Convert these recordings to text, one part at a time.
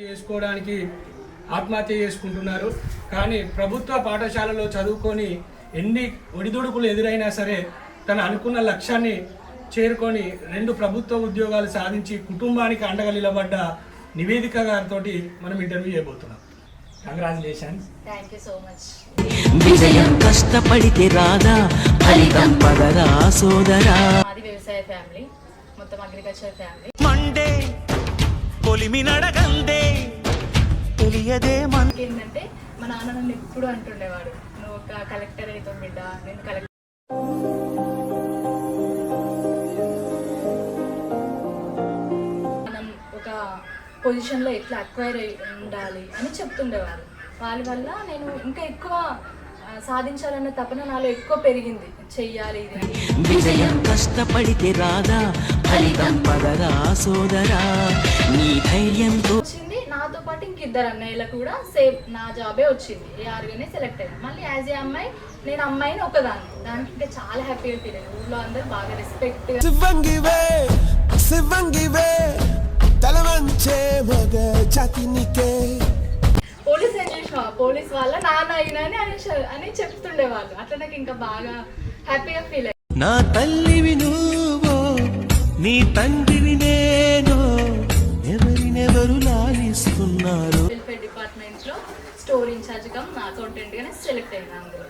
చేసుకోవడానికి ఆత్మహత్య చేసుకుంటున్నారు. కానీ ప్రభుత్వ పాఠశాలలో చదువుకొని ఎన్ని ఒడిదుడుకులు ఎదురైనా సరే తను అనుకున్న లక్ష్యాన్ని చేరుకొని రెండు ప్రభుత్వ ఉద్యోగాలు సాధించి కుటుంబానికి అండగా నిలబడ్డ నివేదిక గారితో మనం ఇంటర్వ్యూ చేయబోతున్నాం. Congratulations thank you so much విజయం కష్టపడితే రాదా ఫలితం పదరా సోదరా. మాది వ్యవసాయ ఫ్యామిలీ మొత్తం అగ్రికల్చర్ ఫ్యామిలీ మండే పొలిమి నడగందే తెలియదే మన ఏంటంటే మా నాన్న నన్ను ఎప్పుడు అంటుండేవాడు నువ్వు ఒక కలెక్టర్ అవుతావు బిడ్డ నేను కలెక్టర్ మనం ఒక పొజిషన్లో ఎట్లా అక్వైర్ అయి ఉండాలి అని చెప్తుండేవారు వాళ్ళ వల్ల నేను ఇంకా ఎక్కువ సాధించాలన్న తపన నాలో ఎక్కువ పెరిగింది చెయ్యాలి ఇది అని. విజయం కష్టపడితే రాదా ఫలితం పదరా సోదరా నీ ధైర్యంతో వచ్చింది పాటు ఇంక ఇద్దరు అన్నయ్యలకు కూడా సేమ్ నా జాబే వచ్చింది. ఏఆర్గానే సెలెక్ట్ అయ్యాను మళ్ళీ యాజ్ ఏ అమ్మాయి నేను అమ్మాయిని ఒకదాన్ని దానికి ఇంకా చాలా హ్యాపీగా ఫీల్ అయ్యాను. ఊళ్ళో అందరూ బాగా రెస్పెక్ట్ శివంగివే శివంగివే తలవంచే మగ జాతినికే. పోలీస్ ఏం చేసిన పోలీస్ వాళ్ళ నాన్న అయినా అని అని చెప్తుండేవాళ్ళు. అట్లా నాకు ఇంకా బాగా హ్యాపీగా ఫీల్ అయ్యాను నా తల్లివి నువ్వో నీ తండ్రివి అందరూ లాలిస్తున్నారు. వెల్ఫేర్ డిపార్ట్మెంట్లో స్టోర్ ఇన్ఛార్జ్ కమ్ నా అకౌంటెంట్ గానే సెలెక్ట్ అయినా అందులో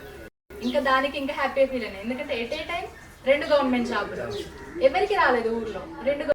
ఇంకా దానికి ఇంకా హ్యాపీ ఫీల్ అయినా ఎందుకంటే ఎట్ ఏ టైం రెండు గవర్నమెంట్ జాబులు ఎవరికి రాలేదు ఊర్లో? రెండు